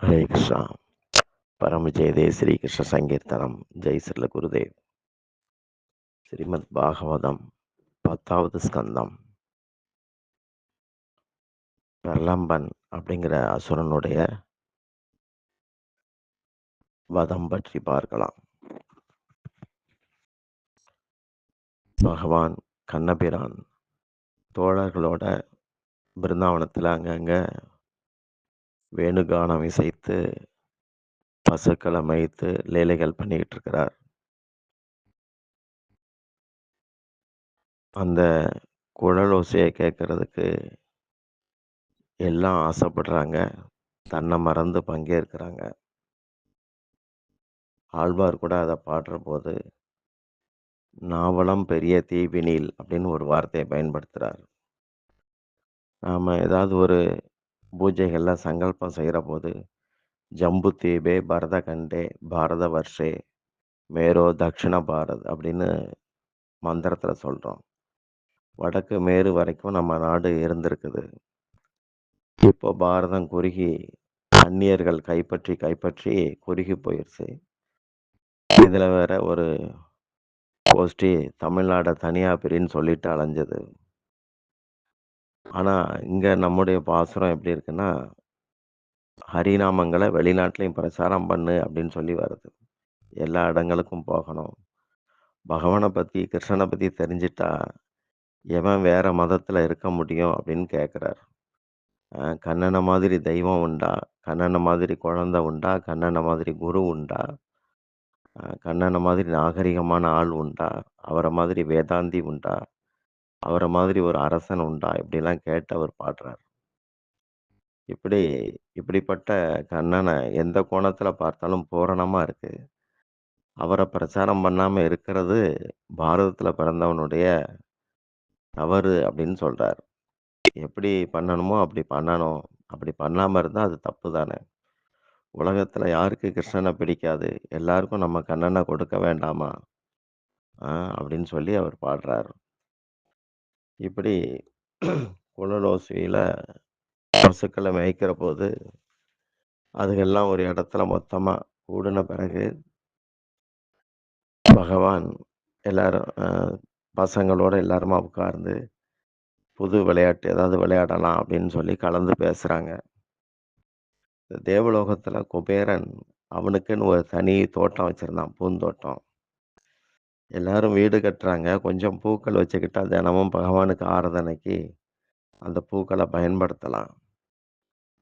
హరే కృష్ణ పరమ జయదే శ్రీకృష్ణ సంకీర్తనం జై శ్రీల గురుదేవ్ ஸ்ரீமத் பாகவதம் பத்தாவது ஸ்கந்தம் பிரலம்பன் அப்படிங்கிற அசுரனுடைய வதம் பற்றி பார்க்கலாம் பகவான் கண்ணபிரான் தோழர்களோட பிருந்தாவனத்தில் அங்கங்க வேணுகானம் இசைத்து பசுக்களை மேய்த்து லீலைகள் பண்ணிக்கிட்டு இருக்கிறார். அந்த குழல் ஓசையை கேட்கறதுக்கு எல்லாம் ஆசைப்படுறாங்க. தன்னை மறந்து பங்கேற்கிறாங்க. ஆழ்வார் கூட அதை பாடுற போது நாவலம் பெரிய தீவினில் அப்படின்னு ஒரு வார்த்தையை பயன்படுத்துகிறார் நாம் ஏதாவது ஒரு பூஜைகளில் சங்கல்பம் செய்கிற போது ஜம்பு தீபே பாரத வர்ஷே மேரோ தக்ஷிண பாரத் அப்படின்னு மந்திரத்தில் சொல்கிறோம் வடக்கு மேறு வரைக்கும் நம்ம நாடு இருந்திருக்குது. இப்போ பாரதம் குறுகி அந்நியர்கள் கைப்பற்றி கைப்பற்றி குறுகி போயிடுச்சு இதில் வேற ஒரு கோஷ்டி தமிழ்நாடை தனியாக பிரின்னு சொல்லிட்டு அலைஞ்சது. ஆனால் இங்கே நம்முடைய பாசுரம் எப்படி இருக்குன்னா ஹரிநாமங்களை வெளிநாட்டிலையும் பிரச்சாரம் பண்ணு அப்படின்னு சொல்லி வருது. எல்லா இடங்களுக்கும் போகணும். பகவானை பற்றி கிருஷ்ணனை பற்றி தெரிஞ்சிட்டா எவன் வேற மதத்தில் இருக்க முடியும் அப்படின்னு கேட்குறார் கண்ணனை மாதிரி தெய்வம் உண்டா? கண்ணனை மாதிரி குழந்தை உண்டா? கண்ணனை மாதிரி குரு உண்டா? கண்ணனை மாதிரி நாகரிகமான ஆள் உண்டா? அவரை மாதிரி வேதாந்தி உண்டா? அவரை மாதிரி ஒரு அரசன் உண்டா? இப்படிலாம் கேட்டு அவர் பாடுறார். இப்படி இப்படிப்பட்ட கண்ணனை எந்த கோணத்தில் பார்த்தாலும் பூரணமாக இருக்கு. அவரை பிரச்சாரம் பண்ணாமல் இருக்கிறது பாரதத்தில் பிறந்தவனுடைய தவறு அப்படின்னு சொல்கிறார் எப்படி பண்ணணுமோ அப்படி பண்ணணும். அப்படி பண்ணாமல் இருந்தால் அது தப்பு தானே. உலகத்தில் யாருக்கு கிருஷ்ணனை பிடிக்காது? எல்லாருக்கும் நம்ம கண்ணனை கொடுக்க வேண்டாமா? அப்படின்னு சொல்லி அவர் பாடுறார். இப்படி குழலோசையில் பசுக்களை மேய்க்கிற போது அதுகெல்லாம் ஒரு இடத்துல மொத்தமாக கூடின பிறகு பகவான் எல்லாரும் பசங்களோட எல்லாருமா உட்கார்ந்து புது விளையாட்டு ஏதாவது விளையாடலாம் அப்படின்னு சொல்லி கலந்து பேசுகிறாங்க தேவலோகத்தில் குபேரன் அவனுக்குன்னு ஒரு தனி தோட்டம் வச்சுருந்தான் பூந்தோட்டம். எல்லாரும் வீடு கட்டுறாங்க. கொஞ்சம் பூக்கள் வச்சுக்கிட்டா தினமும் பகவானுக்கு ஆராதனைக்கு அந்த பூக்களை பயன்படுத்தலாம்.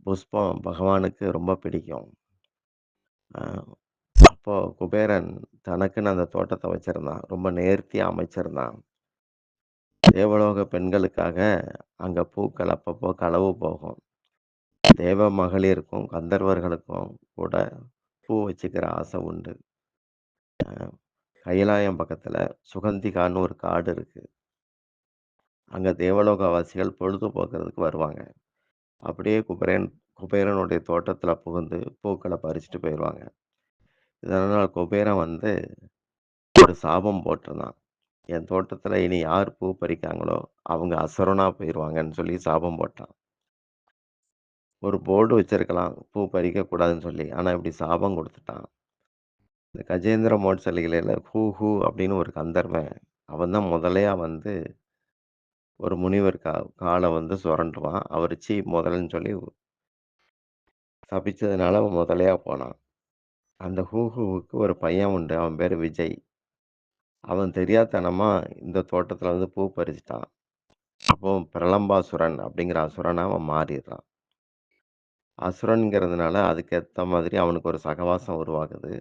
புஷ்பம் பகவானுக்கு ரொம்ப பிடிக்கும். அப்போது குபேரன் தனக்குன்னு அந்த தோட்டத்தை வச்சிருந்தான். ரொம்ப நேர்த்தியாக அமைச்சிருந்தான். தேவலோக பெண்களுக்காக அங்கே பூக்கள் அப்பப்போ களவு போகும். தேவ மகளிருக்கும் கந்தர்வர்களுக்கும் கூட பூ வச்சுக்கிற ஆசை உண்டு. கைலாயம் பக்கத்தில் சுகந்திகான்னு ஒரு காடு இருக்குது அங்கே தேவலோகவாசிகள் பொழுதுபோக்குறதுக்கு வருவாங்க. அப்படியே குபேரன் குபேரனுடைய தோட்டத்தில் புகுந்து பூக்களை பறிச்சுட்டு போயிடுவாங்க இதனால் குபேரன் வந்து ஒரு சாபம் போட்டிருந்தான். என் தோட்டத்தில் இனி யார் பூ பறிக்காங்களோ அவங்க அசரனாக போயிடுவாங்கன்னு சொல்லி சாபம் போட்டான். ஒரு போர்டு வச்சிருக்கலாம் பூ பறிக்கக்கூடாதுன்னு சொல்லி. ஆனால் இப்படி சாபம் கொடுத்துட்டான். இந்த கஜேந்திர மோட்சலிகளில் ஹூ ஹூ அப்படின்னு ஒரு கந்தர்வன் அவன் தான் முதலையாக வந்து ஒரு முனிவர் கா காலை வந்து சுரண்டுவான். அவர் சீ முதலன்னு சொல்லி சபிச்சதுனால அவன் முதலையா போனான். அந்த ஹூஹூவுக்கு ஒரு பையன் உண்டு. அவன் பேர் விஜய். அவன் தெரியாதனமாக இந்த தோட்டத்தில் வந்து பூ பறிச்சிட்டான். அப்போ பிரலம்பாசுரன் அப்படிங்கிற அசுரனை அவன் மாறிடுறான். அசுரன்கிறதுனால அதுக்கேற்ற மாதிரி அவனுக்கு ஒரு சகவாசம் உருவாகுது.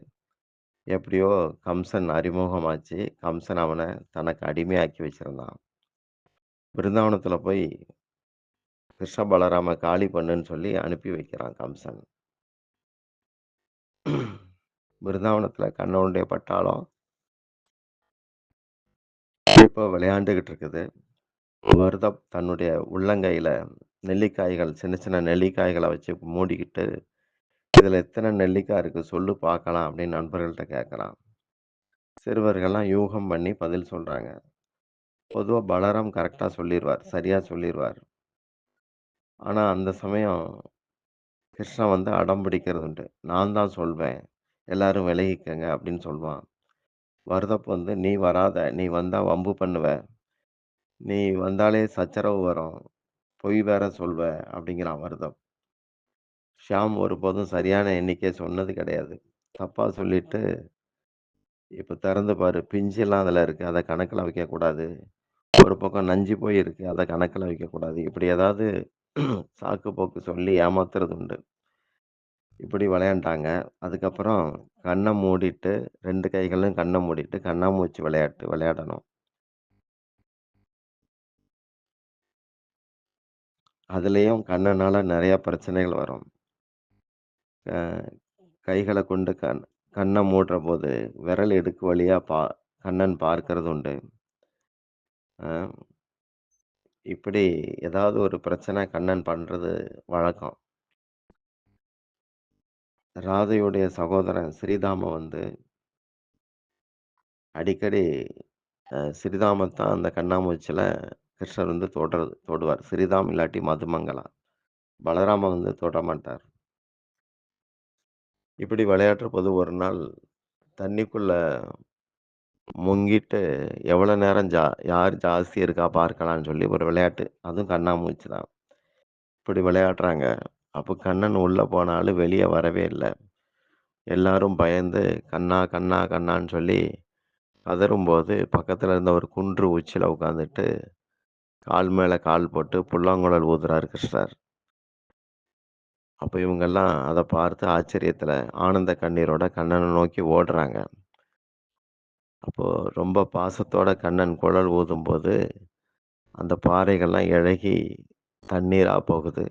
எப்படியோ கம்சன் அறிமுகமாச்சு. கம்சன் அவனை தனக்கு அடிமையாக்கி வச்சிருந்தான். பிருந்தாவனத்தில் போய் கிருஷ்ண பலராம காலி பண்ணுன்னு சொல்லி அனுப்பி வைக்கிறான் கம்சன். பிருந்தாவனத்தில் கண்ணனுடைய பட்டாளம். இப்போ விளையாண்டுக்கிட்டு இருக்குது. வருதம் தன்னுடைய உள்ளங்கையில் நெல்லிக்காய்கள் சின்ன சின்ன நெல்லிக்காய்களை வச்சு மூடிக்கிட்டு இதில் எத்தனை நெல்லிக்காய் இருக்குது சொல்லு பார்க்கலாம் அப்படின்னு நண்பர்கள்ட்ட கேட்குறான் சிறுவர்கள்லாம் யூகம் பண்ணி பதில் சொல்கிறாங்க பொதுவாக பலராம் கரெக்டாக சொல்லிடுவார் சரியாக சொல்லிடுவார் ஆனால் அந்த சமயம் கிருஷ்ணன் வந்து அடம் பிடிக்கிறது உண்டு. நான் தான் சொல்வேன். எல்லாரும் விலகிக்கங்க அப்படின்னு சொல்வான். வரதப்ப வந்து நீ வராத. நீ வந்தால் வம்பு பண்ணுவ. நீ வந்தாலே சச்சரவு வரும். பொய் வேற சொல்வ அப்படிங்கிறான் வருதம் ஷியாம் ஒருபோதும் சரியான எண்ணிக்கை சொன்னது கிடையாது. தப்பாக சொல்லிட்டு இப்போ திறந்து பாரு. பிஞ்செல்லாம் அதில் இருக்குது அதை கணக்கில் வைக்கக்கூடாது. ஒரு பக்கம் நஞ்சு போய் இருக்கு. அதை கணக்கில் வைக்கக்கூடாது. இப்படி ஏதாவது சாக்கு போக்கு சொல்லி ஏமாத்துறது உண்டு. இப்படி விளையாண்டாங்க. அதுக்கப்புறம் கண்ணை மூடிட்டு ரெண்டு கைகளும் கண்ணை மூடிட்டு கண்ணாமூச்சி விளையாட்டு விளையாடணும். அதுலேயும் கண்ணனால நிறைய பிரச்சனைகள் வரும். கைகளை கொண்டு கண் கண்ண மூடுறபோது விரல் எடுக்கு வழியா பா கண்ணன் பார்க்கறது உண்டு. இப்படி ஏதாவது ஒரு பிரச்சனை கண்ணன் பண்றது வழக்கம். ராதையுடைய சகோதரன் ஸ்ரீதாம வந்து அடிக்கடி அ அந்த கண்ணாமூச்சில கிருஷ்ணர் வந்து தொடுறது தொடுவார். ஸ்ரீதாம் இல்லாட்டி மதுமங்களா. பலராம வந்து தோட மாட்டார். இப்படி விளையாடுறபோது ஒரு நாள் தண்ணிக்குள்ள முங்கிட்டு எவ்வளோ நேரம் ஜா யார் ஜாஸ்தி இருக்கா பார்க்கலான்னு சொல்லி ஒரு விளையாட்டு. அதுவும் கண்ணாமூச்சி தான். இப்படி விளையாடுறாங்க. அப்போ கண்ணன் உள்ளே போனாலும் வெளியே வரவே இல்லை எல்லாரும் பயந்து கண்ணா, கண்ணா, கண்ணான்னு சொல்லி கதரும்போது பக்கத்தில் இருந்த ஒரு குன்று உச்சியில் உட்காந்துட்டு, கால் மேலே கால் போட்டு புல்லாங்குழல் ஊதுறார் கிருஷ்ணர். அப்போ இவங்கெல்லாம் அதை பார்த்து ஆச்சரியத்தில் ஆனந்த கண்ணீரோட கண்ணனை நோக்கி ஓடுறாங்க. அப்போது ரொம்ப பாசத்தோட கண்ணன் குழல் ஊதும்போது, அந்த பாறைகள்லாம் இழகி தண்ணீராக போகுது.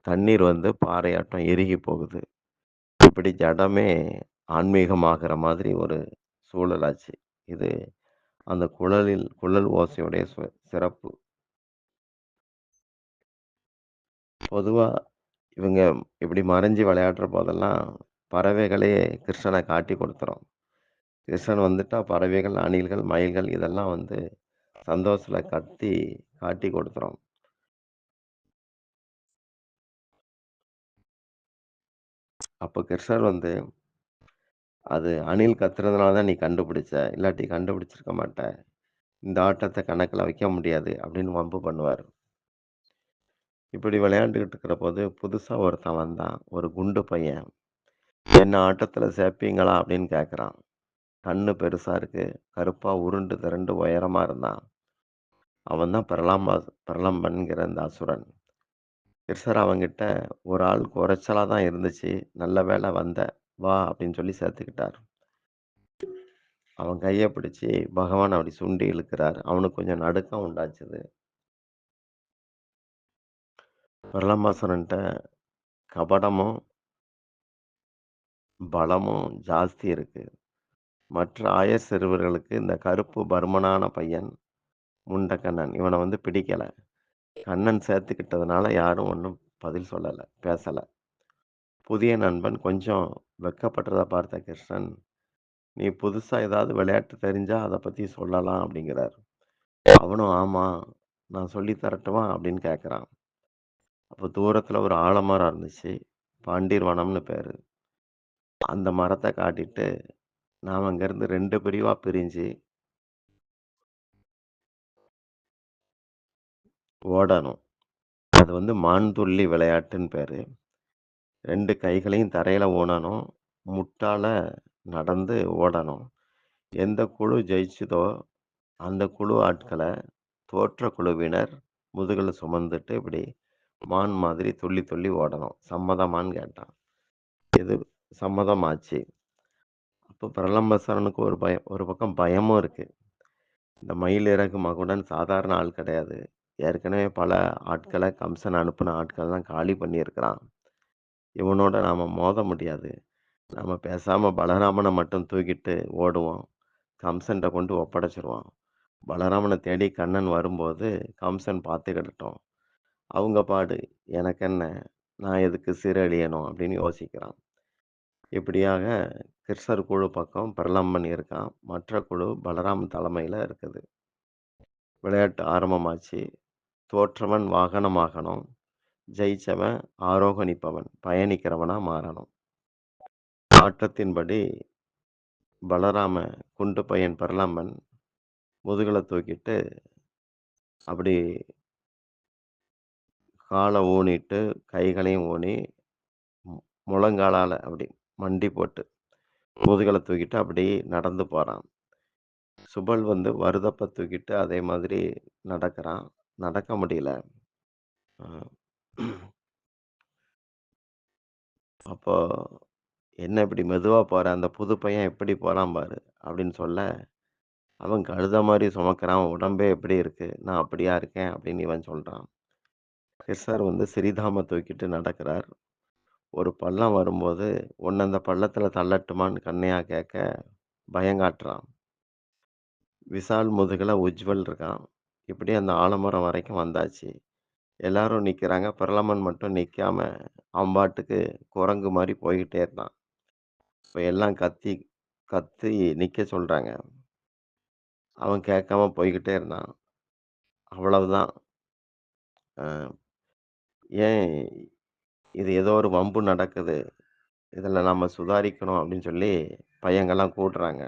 தண்ணீர் வந்து பாறையாட்டம் எருகி போகுது. இப்படி ஜடமே ஆன்மீகமாகிற மாதிரி ஒரு சூழலாச்சு. இது அந்த குழலில் குழல் ஓசையுடைய சு சிறப்பு. பொதுவாக இவங்க இப்படி மறைஞ்சு விளையாடுற போதெல்லாம், பறவைகளே கிருஷ்ணனை காட்டிக் கொடுத்துரும் கிருஷ்ணன் வந்துட்டா பறவைகள், அணில்கள், மயில்கள் இதெல்லாம் வந்து சந்தோஷத்துல கத்தி காட்டிக் குடுத்துரும். அப்ப கிருஷ்ணர் வந்து, "அது அணில் கத்துறதுனால தான் நீ கண்டுபிடிச்ச. இல்லாட்டி கண்டுபிடிச்சிருக்க மாட்ட. இந்த ஆட்டத்த கணக்குல வைக்க முடியாது." அப்படின்னு வம்பு பண்ணுவாரு. இப்படி விளையாண்டுகிட்டு இருக்கிறபோது, புதுசா ஒருத்தன் வந்தான். ஒரு குண்டு பையன். "என்ன ஆட்டத்துல சேர்ப்பீங்களா?" அப்படின்னு கேட்கறான். கண்ணு பெருசாக இருக்குது கருப்பாக உருண்டு திரண்டு உயரமாக இருந்தான். அவன் தான் பிரலாம்பா பிரலம்பன்கிற அந்த அசுரன். கிருஷ்ணர் அவங்கிட்ட "ஒரு ஆள் குறைச்சலாக தான் இருந்துச்சு. நல்ல வேலை வந்த. வா" அப்படின்னு சொல்லி சேர்த்துக்கிட்டார். அவன் கையை பிடிச்சி பகவான் அப்படி சுண்டி இழுக்கிறார். அவனுக்கு கொஞ்சம் நடுக்கம் உண்டாச்சுது. பிரலம்பாசுரன்ட்ட கபடமும், பலமும் ஜாஸ்தி இருக்குது மற்ற ஆயர் சிறுவர்களுக்கு இந்த கருப்பு பருமனான பையன், முண்டக்கண்ணன் இவனை வந்து பிடிக்கல. கண்ணன் சேர்த்துக்கிட்டதுனால யாரும் ஒன்றும் பதில் சொல்லலை பேசலை புதிய நண்பன் கொஞ்சம் வெட்கப்படுறத பார்த்த கிருஷ்ணன், "நீ புதுசாக ஏதாவது விளையாட்டு தெரிஞ்சால் அதை பற்றி சொல்லலாம்" அப்படிங்கிறார். அவனும், ஆமாம் நான் சொல்லி தரட்டுமா?" அப்படின்னு கேட்குறான் அப்போ தூரத்தில் ஒரு ஆலமரம் இருந்துச்சு. பாண்டீர் வனம்னு பேர் அந்த மரத்தை காட்டிட்டு, நாம் அங்கேருந்து ரெண்டு பிரிவாக பிரிஞ்சு ஓடணும். அது வந்து மான் துள்ளி விளையாட்டுன்னு பேர் ரெண்டு கைகளையும் தரையில் ஊனணும். முட்டால் நடந்து ஓடணும். எந்த குழு ஜெயிச்சுதோ, அந்த குழு ஆட்களை தோற்ற குழுவினர் முதுகில் சுமந்துட்டு இப்படி மான் மாதிரி துள்ளி துள்ளி ஓடணும். சம்மதமான்னு கேட்டான். இது சம்மதமாச்சு. அப்போ பிரலம்பசரனுக்கு ஒரு பயம் ஒரு பக்கம் பயமும் இருக்குது இந்த மயில் இறகு மகுடன் சாதாரண ஆள் கிடையாது. ஏற்கனவே பல ஆட்களை கம்சன் அனுப்புன ஆட்கள்லாம் காலி பண்ணியிருக்கிறான். இவனோட நாம் மோத முடியாது. நாம் பேசாமல் பலராமனை மட்டும் தூக்கிட்டு ஓடுவோம். கம்சன்கிட்ட கொண்டு ஒப்படைச்சுருவோம். பலராமனை தேடி கண்ணன் வரும்போது கம்சன் பார்த்துக்கிடட்டும். அவங்க பாடு எனக்கென்ன? நான் எதுக்கு சீரழியணும்? அப்படின்னு யோசிக்கிறான். இப்படியாக கிருஷ்ணர் குழு பக்கம் பிரலம்பன் இருக்கான். மற்ற குழு பலராமன் தலைமையில் இருக்குது. விளையாட்டு ஆரம்பமாச்சு. தோற்றவன் வாகனமாகணும். ஜெயிச்சவன் ஆரோகணிப்பவன், பயணிக்கிறவனாக மாறணும். ஆட்டத்தின்படி பலராம குண்டு பையன் பிரலம்பன் முதுகலை தூக்கிட்டு அப்படி காலை ஊனிட்டு, கைகளையும் ஊனி, முழங்காலால் அப்படி மண்டி போட்டு, முதுகலை தூக்கிட்டு அப்படி நடந்து போகிறான் சுபல் வந்து வருதப்பை தூக்கிட்டு அதே மாதிரி நடக்கிறான். நடக்க முடியல. அப்போ, "என்ன இப்படி மெதுவாக போகிற அந்த புது பையன் எப்படி போகிறான் பாரு" அப்படின்னு சொல்ல, "அவன் கழுத மாதிரி சுமக்கிறான். உடம்பே எப்படி இருக்குது நான் அப்படியா இருக்கேன்?" அப்படின்னு இவன் சொல்கிறான் கிருஷ்ணர் வந்து சிறிதாம தூக்கிட்டு நடக்கிறார். ஒரு பள்ளம் வரும்போது, உன்னை அந்த பள்ளத்தில் தள்ளட்டுமான்னு?" கண்ணையா கேட்க, பயங்காட்டுறான். விஷால் முதுகில் உஜ்வல் இருக்கான். இப்படி அந்த ஆலமரம் வரைக்கும் வந்தாச்சு. எல்லாரும் நிற்கிறாங்க பிரலமன் மட்டும் நிற்காம அவன்பாட்டுக்கு குரங்கு மாதிரி போய்கிட்டே இருந்தான். இப்போ எல்லாம் கத்தி கத்தி நிற்க சொல்கிறாங்க அவன் கேட்காம போய்கிட்டே இருந்தான். அவ்வளவுதான். "ஏன் இது ஏதோ ஒரு வம்பு நடக்குது. இதுல நாம சுதாரிக்கணும்" அப்படின்னு சொல்லி பையங்கள்லாம் கூட்டுறாங்க.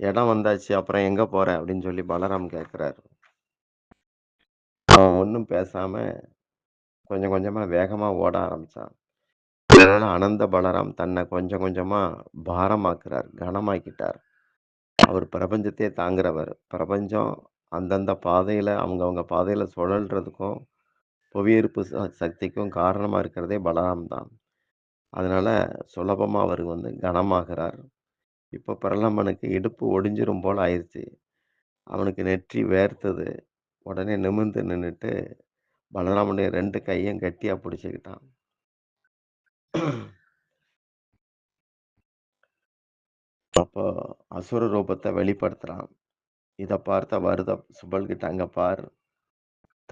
"இடம் வந்தாச்சு. அப்புறம் எங்க போற?" அப்படின்னு சொல்லி பலராம் கேட்குறாரு அவன் ஒன்றும் பேசாம, கொஞ்சம் கொஞ்சமா வேகமா ஓட ஆரம்பிச்சான். இதனால் அனந்த பலராம் தன்னை கொஞ்சம் கொஞ்சமா பாரமாக்குறார். கனமாக்கிட்டார். அவர் பிரபஞ்சத்தையே தாங்குறவர். பிரபஞ்சம் அந்தந்த பாதையில அவங்கவுங்க பாதையில சுழல்றதுக்கும், புவியீர்ப்பு ச சக்திக்கும் காரணமாக இருக்கிறதே பலராம் தான். அதனால் சுலபமாக அவர் வந்து கனமாகிறார் இப்போ பிரலம்பனுக்கு இடுப்பு ஒடிஞ்சிரும் போல் ஆயிடுச்சு அவனுக்கு நெற்றி வேர்த்தது. உடனே நிமிர்ந்து நின்றுட்டு பலராமனுடைய ரெண்டு கையும் கட்டியாக பிடிச்சிக்கிட்டான் அப்போ அசுர ரூபத்தை வெளிப்படுத்துகிறான் இதை பார்த்த வருத சுபல்கிட்ட, அங்கே பார்.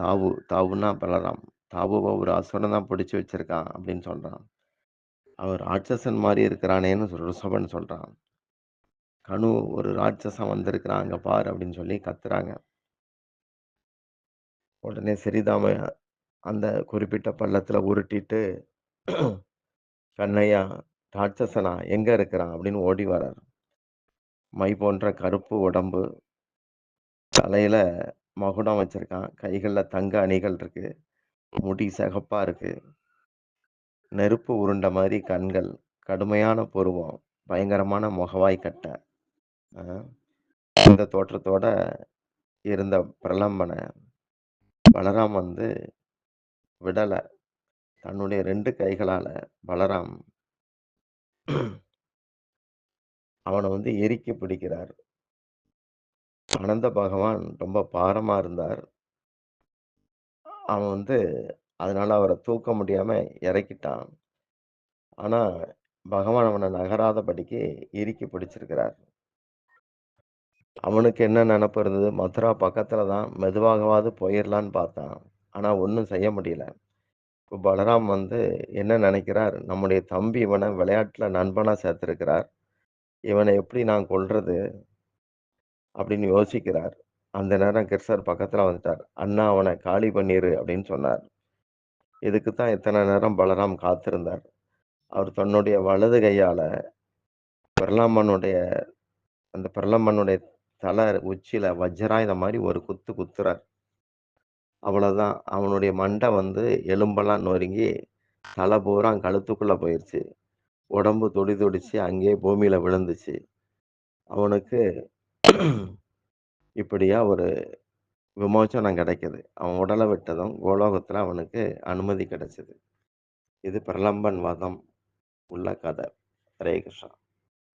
தாவு தாவுன்னா பலராம். தாவுவை ஒரு அசுரன் தான் பிடிச்சி வச்சிருக்கான்" அப்படின்னு சொல்றான். அவர் ராட்சசன் மாதிரி இருக்கிறானேன்னு ரிஷபன் சொல்றான். "கனு ஒரு ராட்சசன் வந்திருக்கிறான். அங்க பார்" அப்படின்னு சொல்லி கத்துறாங்க. உடனே சரிதாம அந்த குறிப்பிட்ட பள்ளத்துல உருட்டிட்டு, "கண்ணையா, ராட்சசனா எங்க இருக்கிறான்?" அப்படின்னு ஓடி வரார். மை போன்ற கருப்பு உடம்பு. தலையில மகுடம் வச்சிருக்கான். கைகளில் தங்க அணிகள் இருக்கு. முடி சகப்பா இருக்கு. நெருப்பு உருண்ட மாதிரி கண்கள். கடுமையான புருவம். பயங்கரமான முகவாய் கட்டை. இந்த தோற்றத்தோட இருந்த பிரலம்பனை பலராம் வந்து விடலை தன்னுடைய ரெண்டு கைகளால் பலராம் அவனை வந்து எரிக்க பிடிக்கிறார். அனந்த பகவான் ரொம்ப பாரமா இருந்தார். அவன் வந்து அதனால அவரை தூக்க முடியாம இறக்கிட்டான். ஆனா, பகவான் அவனை நகராதபடிக்கு இறுக்கி பிடிச்சிருக்கிறார். அவனுக்கு என்ன நினப்பு இருந்தது? மதுரா பக்கத்துல தான். மெதுவாகவாது போயிடலான்னு பார்த்தான். ஆனா ஒன்றும் செய்ய முடியல. இப்போ பலராம் வந்து என்ன நினைக்கிறார் நம்முடைய தம்பி இவனை விளையாட்டுல நண்பனா சேர்த்திருக்கிறார். இவனை எப்படி நான் கொல்றது? அப்படின்னு யோசிக்கிறார். அந்த நேரம் கிருஷ்ணர் பக்கத்தில் வந்துட்டார். "அண்ணா அவனை காலி பண்ணிடு அப்படின்னு சொன்னார். இதுக்கு தான் இத்தனை நேரம் பலராம் காத்திருந்தார். அவர் தன்னுடைய வலது கையால் பிரலம்பனுடைய அந்த பிரலம்பனுடைய தலை உச்சியில் வஜ்ராயுதம் மாதிரி ஒரு குத்து குத்துறார். அவ்வளோதான் அவனுடைய மண்டை வந்து எலும்பெல்லாம் நொறுங்கி, தலை பூரா கழுத்துக்குள்ளே போயிடுச்சு உடம்பு துடி துடிச்சு அங்கேயே பூமியில் விழுந்துச்சு. அவனுக்கு இப்படியா ஒரு விமோசனம் கிடைக்குது. அவன் உடல விட்டதும் கோலோகத்துல அவனுக்கு அனுமதி கிடைச்சது. இது பிரலம்பன் வதம் உள்ள கதை. ஹரே கிருஷ்ணா.